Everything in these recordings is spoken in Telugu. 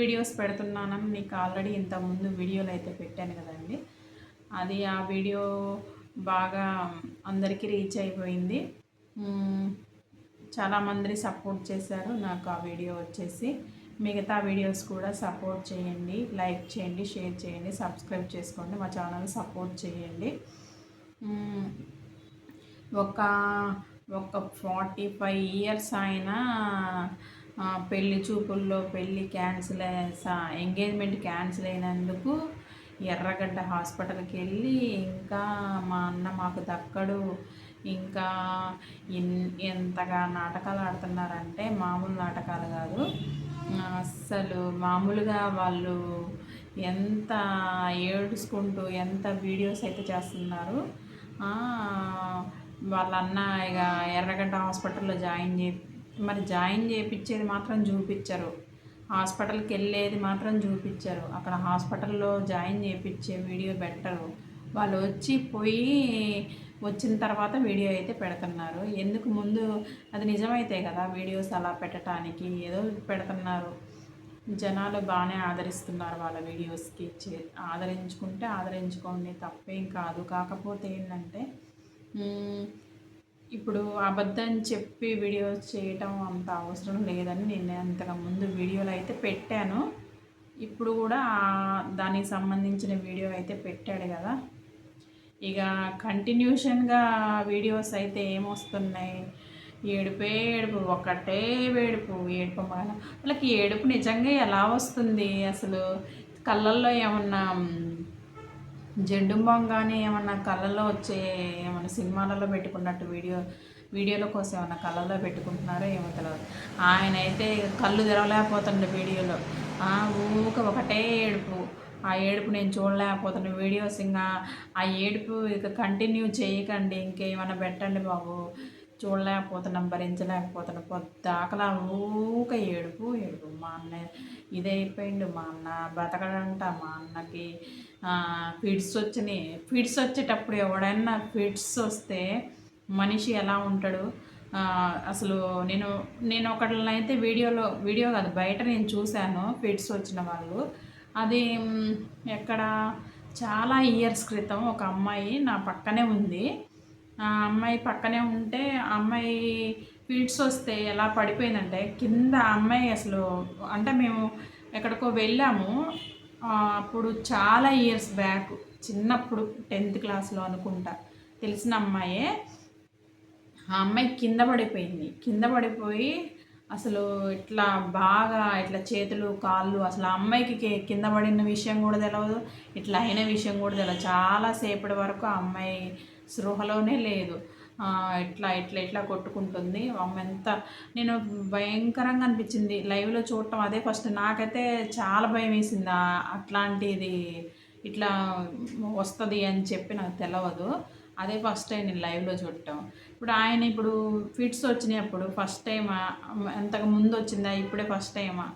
వీడియోస్ పెడుతున్నానని మీకు ఆల్రెడీ ఇంతకుముందు వీడియోలు అయితే పెట్టాను కదండి. అది ఆ వీడియో బాగా అందరికీ రీచ్ అయిపోయింది. చాలామంది సపోర్ట్ చేశారు నాకు ఆ వీడియో వచ్చేసి. మిగతా వీడియోస్ కూడా సపోర్ట్ చేయండి లైక్ చేయండి షేర్ చేయండి సబ్స్క్రైబ్ చేసుకోండి మా ఛానల్ సపోర్ట్ చేయండి. ఒక ఒక ఫార్టీ ఫైవ్ ఇయర్స్ అయినా పెళ్ళి చూపుల్లో పెళ్ళి క్యాన్సిల్ ఎంగేజ్మెంట్ క్యాన్సిల్ అయినందుకు ఎర్రగడ్డ హాస్పిటల్కి వెళ్ళి ఇంకా మా అన్న మాకు దక్కడు. ఇంకా ఎన్ ఎంతగా నాటకాలు ఆడుతున్నారంటే మామూలు నాటకాలు కాదు. అస్సలు మామూలుగా వాళ్ళు ఎంత ఏడుచుకుంటూ ఎంత వీడియోస్ అయితే చేస్తున్నారు. వాళ్ళ అన్న ఇక ఎర్రగడ్డ హాస్పిటల్లో జాయిన్ చే మరి జాయిన్ చేయించేది మాత్రం చూపించరు హాస్పిటల్కి వెళ్ళేది మాత్రం చూపించరు అక్కడ హాస్పిటల్లో జాయిన్ చేయించే వీడియో పెట్టరు. వాళ్ళు వచ్చి పోయి వచ్చిన తర్వాత వీడియో అయితే పెడుతున్నారు. ఎందుకు ముందు అది నిజమైతే కదా వీడియోస్ అలా పెట్టడానికి ఏదో పెడుతున్నారు. జనాలు బాగానే ఆదరిస్తున్నారు వాళ్ళ వీడియోస్కి. చే- ఆదరించుకుంటే ఆదరించుకోండి తప్పేం కాదు. కాకపోతే ఏంటంటే ఇప్పుడు అబద్ధం చెప్పి వీడియోస్ చేయటం అంత అవసరం లేదని నేను అంతకుముందు వీడియోలు అయితే పెట్టాను. ఇప్పుడు కూడా దానికి సంబంధించిన వీడియో అయితే పెట్టాడు కదా. ఇక కంటిన్యూషన్గా వీడియోస్ అయితే ఏమొస్తున్నాయి? ఏడుపే ఏడుపు ఒకటే ఏడుపు ఏడుపు వాళ్ళకి ఏడుపు నిజంగా ఎలా వస్తుంది? అసలు కళ్ళల్లో ఏమన్నా జెండు బాంగ్ కానీ ఏమన్నా కళ్ళలో వచ్చే ఏమన్నా సినిమాలలో పెట్టుకున్నట్టు వీడియో వీడియోల కోసం ఏమన్నా కళ్ళల్లో పెట్టుకుంటున్నారో ఏమో తెలియదు ఆయన అయితే కళ్ళు తెరవలేకపోతుండే వీడియోలో. ఊక ఒకటే ఏడుపు. ఆ ఏడుపు నేను చూడలేకపోతున్న. వీడియోస్ ఇంకా ఆ ఏడుపు ఇక కంటిన్యూ చేయకండి ఇంకేమైనా పెట్టండి బాబు. చూడలేకపోతున్నాం భరించలేకపోతున్నాం. పొద్దాకలా ఊక ఏడుపు ఏడుపు. మా అన్న ఇదైపోయిండు మా అన్న బ్రతకడంట మా అన్నకి ఫిడ్స్ వచ్చినాయి ఫిడ్స్ వచ్చేటప్పుడు ఎవడైనా ఫిడ్స్ వస్తే మనిషి ఎలా ఉంటాడు? అసలు నేను నేను ఒకళ్ళనైతే వీడియోలో వీడియో కాదు బయట నేను చూశాను ఫిడ్స్ వచ్చిన వాళ్ళు. అది ఎక్కడ చాలా ఇయర్స్ క్రితం ఒక అమ్మాయి నా పక్కనే ఉంది. ఆ అమ్మాయి పక్కనే ఉంటే ఆ అమ్మాయి ఫీడ్స్ వస్తే ఎలా పడిపోయిందంటే కింద అమ్మాయి అసలు అంటే మేము ఎక్కడికో వెళ్ళాము. అప్పుడు చాలా ఇయర్స్ బ్యాక్ చిన్నప్పుడు టెన్త్ క్లాస్లో అనుకుంటా. తెలిసిన అమ్మాయే ఆ అమ్మాయి కింద పడిపోయింది. కింద పడిపోయి అసలు ఇట్లా బాగా ఇట్లా చేతులు కాళ్ళు అసలు ఆ అమ్మాయికి కింద పడిన విషయం కూడా తెలియదు ఇట్లా అయిన విషయం కూడా తెలియదు చాలా సేపటి వరకు ఆ అమ్మాయి స్పృహలోనే లేదు. ఎట్లా ఇట్లా ఇట్లా ఇట్లా కొట్టుకుంటుంది. ఎంత నేను భయంకరంగా అనిపించింది. లైవ్లో చూడటం అదే ఫస్ట్ నాకైతే చాలా భయం వేసింది. అట్లాంటిది ఇట్లా వస్తుంది అని చెప్పి నాకు తెలియదు అదే ఫస్ట్ టైం నేను లైవ్లో చూడటం. ఇప్పుడు ఆయన ఇప్పుడు ఫిట్స్ వచ్చినప్పుడు ఫస్ట్ టైమా ఎంతకు ముందు వచ్చిందా? ఇప్పుడే ఫస్ట్ టైమా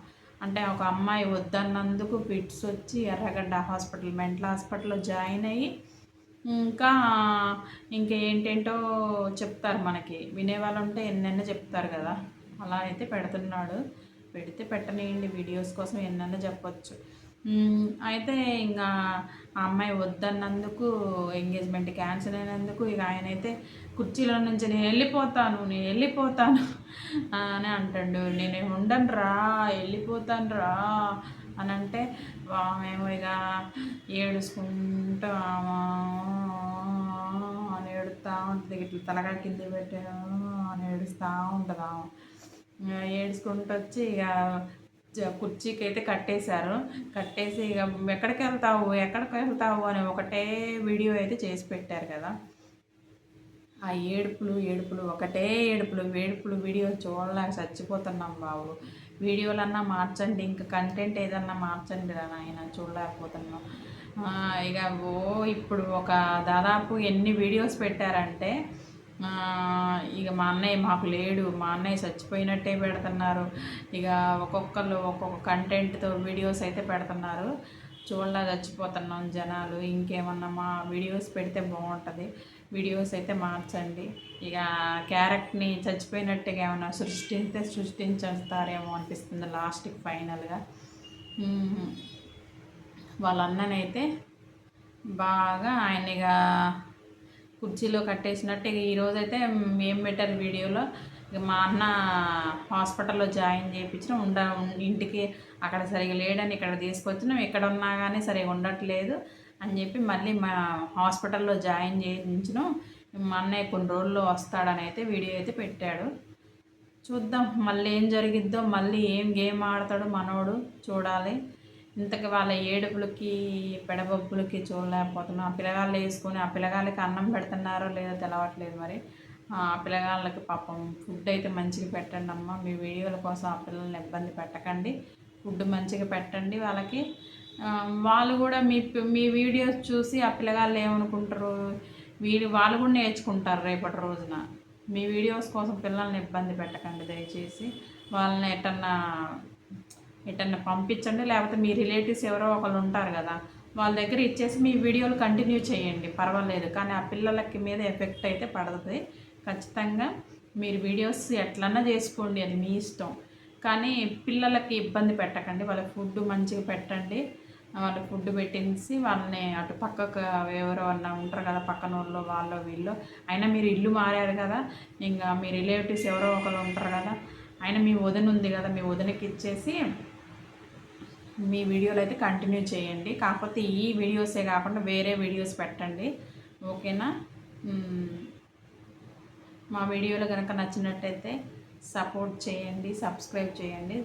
అంటే ఒక అమ్మాయి వద్దన్నందుకు ఫిట్స్ వచ్చి ఎర్రగడ్డ హాస్పిటల్ మెంటల్ హాస్పిటల్లో జాయిన్ అయ్యి ఇంకా ఇంకేంటేంటో చెప్తారు మనకి. వినేవాళ్ళు ఉంటే ఎన్నెన్నో చెప్తారు కదా. అలా అయితే పెడుతున్నాడు. పెడితే పెట్టనియండి వీడియోస్ కోసం ఎన్నెన్నో చెప్పొచ్చు. అయితే ఇంకా ఆ అమ్మాయి వద్దన్నందుకు ఎంగేజ్మెంట్ క్యాన్సిల్ అయినందుకు ఇక ఆయన అయితే కుర్చీలో నుంచి నేను వెళ్ళిపోతాను నేను వెళ్ళిపోతాను అని అంటాడు. నేను ఉండను రా వెళ్ళిపోతాను రా అని అంటే మేము ఇక ఏడుచుకుంటూ అని ఏడుస్తూ ఉంటుంది. ఇట్లా తలగా కింద పెట్టాము అని ఏడుస్తూ ఉంటుంది? ఏడుచుకుంటూ వచ్చి ఇక కుర్చీకి అయితే కట్టేశారు. కట్టేసి ఇక ఎక్కడికి వెళ్తావు? ఎక్కడికి వెళ్తావు? అని ఒకటే వీడియో అయితే చేసి పెట్టారు కదా. ఆ ఏడుపులు ఏడుపులు ఒకటే ఏడుపులు ఏడుపులు వీడియో చూడలేక చచ్చిపోతున్నాం బాబు. వీడియోలన్నా మార్చండి ఇంకా కంటెంట్ ఏదన్నా మార్చండి రా నాయన చూడలేకపోతున్నాం. ఇక ఓ ఇప్పుడు ఒక దాదాపు ఎన్ని వీడియోస్ పెట్టారంటే ఇక మా అన్నయ్య మాకు లేడు మా అన్నయ్య చచ్చిపోయినట్టే పెడుతున్నారు. ఇక ఒక్కొక్కరు ఒక్కొక్క కంటెంట్తో వీడియోస్ అయితే పెడుతున్నారు. చూడలా చచ్చిపోతున్నాం జనాలు. ఇంకేమన్నా మా వీడియోస్ పెడితే బాగుంటుంది. వీడియోస్ అయితే మార్చండి. ఇక క్యారెక్ట్ని చచ్చిపోయినట్టుగా ఏమైనా సృష్టిస్తే సృష్టించేస్తారేమో అనిపిస్తుంది లాస్ట్కి ఫైనల్గా వాళ్ళ అన్ననైతే బాగా ఆయన ఇక కుర్చీలో కట్టేసినట్టు ఇక ఈరోజైతే అయితే ఏం పెట్టారు వీడియోలో. ఇక మా అన్న హాస్పిటల్లో జాయిన్ చేయించిన ఉండ ఇంటికి అక్కడ సరిగా లేడని ఇక్కడ తీసుకొచ్చినాం. ఎక్కడ ఉన్నా కానీ సరిగా ఉండట్లేదు అని చెప్పి మళ్ళీ మా హాస్పిటల్లో జాయిన్ చేయించినాం. మా అన్నయ్య కొన్ని రోజుల్లో వస్తాడని అయితే వీడియో అయితే పెట్టాడు. చూద్దాం మళ్ళీ ఏం జరిగిద్దో మళ్ళీ ఏం గేమ్ ఆడతాడు మనోడు చూడాలి. ఇంతకు వాళ్ళ ఏడుపులకి పెడబొబ్బులకి చూడలేకపోతున్నాం. ఆ పిల్లగాళ్ళు వేసుకొని ఆ పిల్లగాళ్ళకి అన్నం పెడుతున్నారో లేదో తెలవట్లేదు మరి. పిల్లగాళ్ళకి పాపం ఫుడ్ అయితే మంచిగా పెట్టండి అమ్మ. మీ వీడియోల కోసం ఆ పిల్లల్ని ఇబ్బంది పెట్టకండి. ఫుడ్ మంచిగా పెట్టండి వాళ్ళకి. వాళ్ళు కూడా మీ మీ వీడియోస్ చూసి ఆ పిల్లగాళ్ళు ఏమనుకుంటారు? వీడి వాళ్ళు కూడా నేర్చుకుంటారు రేపటి రోజున. మీ వీడియోస్ కోసం పిల్లల్ని ఇబ్బంది పెట్టకండి దయచేసి. వాళ్ళని ఎటన్నా ఎటన్నా పంపించండి. లేకపోతే మీ రిలేటివ్స్ ఎవరో ఒకళ్ళు ఉంటారు కదా వాళ్ళ దగ్గర ఇచ్చేసి మీ వీడియోలు కంటిన్యూ చేయండి. పర్వాలేదు. కానీ ఆ పిల్లలకి మీద ఎఫెక్ట్ అయితే పడుతుంది ఖచ్చితంగా మీరు వీడియోస్ ఎట్లన్నా చేసుకోండి అది మీ ఇష్టం. కానీ పిల్లలకి ఇబ్బంది పెట్టకండి వాళ్ళకి ఫుడ్ మంచిగా పెట్టండి. వాళ్ళకి ఫుడ్ పెట్టించి వాళ్ళని అటు పక్కకు ఎవరో అన్నా ఉంటారు కదా పక్కన వాళ్ళు వాళ్ళు. వీళ్ళు అయినా మీరు ఇల్లు మారారు కదా ఇంకా మీ రిలేటివ్స్ ఎవరో ఒకరు ఉంటారు కదా అయినా మీ వదిన ఉంది కదా మీ వదినకి ఇచ్చేసి మీ వీడియోలు అయితే కంటిన్యూ చేయండి. కాకపోతే ఈ వీడియోసే కాకుండా వేరే వీడియోస్ పెట్టండి. ఓకేనా? మా వీడియోలు కనుక నచ్చినట్టయితే సపోర్ట్ చేయండి సబ్స్క్రైబ్ చేయండి.